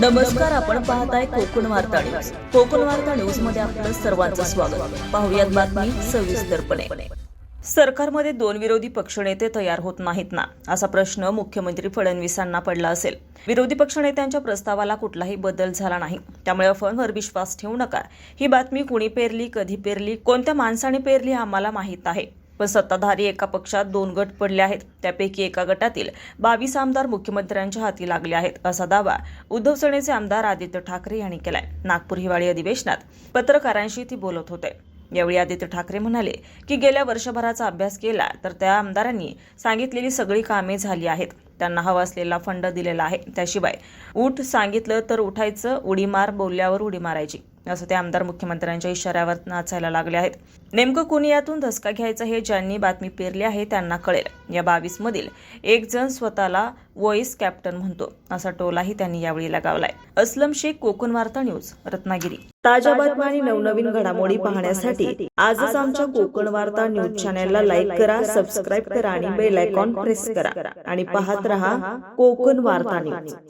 नमस्कार आपण पाहताय कोकण वार्ता न्यूज. कोकण वार्ता न्यूजमध्ये आपलं सर्वांचं स्वागत. पाहुयात बातमी सविस्तरपणे सरकारमध्ये दोन विरोधी पक्षनेते तयार होत नाहीत ना असा प्रश्न मुख्यमंत्री फडणवीसांना पडला असेल. विरोधी पक्षनेत्यांच्या प्रस्तावाला कुठलाही बदल झाला नाही. त्यामुळे अफवांवर विश्वास ठेवू नका. ही बातमी कुणी पेरली कधी पेरली कोणत्या माणसाने पेरली आम्हाला माहीत आहे. पण सत्ताधारी एका पक्षात दोन गट पडले आहेत. त्यापैकी एका गटातील बावीस आमदार मुख्यमंत्र्यांच्या हाती लागले आहेत असा दावा उद्धव सेनेचे आमदार आदित्य ठाकरे यांनी केलाय. नागपूर हिवाळी अधिवेशनात पत्रकारांशी ती बोलत होते. यावेळी आदित्य ठाकरे म्हणाले की गेल्या वर्षभराचा अभ्यास केला तर त्या आमदारांनी सांगितलेली सगळी कामे झाली आहेत. त्यांना हवा असलेला फंड दिलेला आहे. त्याशिवाय उठ सांगितलं तर उठायचं उडी मार बोलल्यावर उडी मारायची. असं ते आमदार मुख्यमंत्र्यांच्या इशाऱ्यावर नाचायला लागले आहेत. नेमकं कोणी यातून धसका घ्यायचं हे ज्यांनी बातमी पेरली आहे त्यांना कळेल. या बावीस मधील एक जण स्वतःला व्हॉइस कॅप्टन म्हणतो असा टोलाही त्यांनी यावेळी लगावलाय. अस्लम शेख कोकण वार्ता न्यूज रत्नागिरी. ताज्या बातम्या आणि नवनवीन घडामोडी पाहण्यासाठी आजच आमच्या कोकण वार्ता न्यूज चॅनेलला लाईक करा सबस्क्राईब करा आणि बेल आयकॉन प्रेस करा. आणि पाहत रहा कोकण वार्ता न्यूज.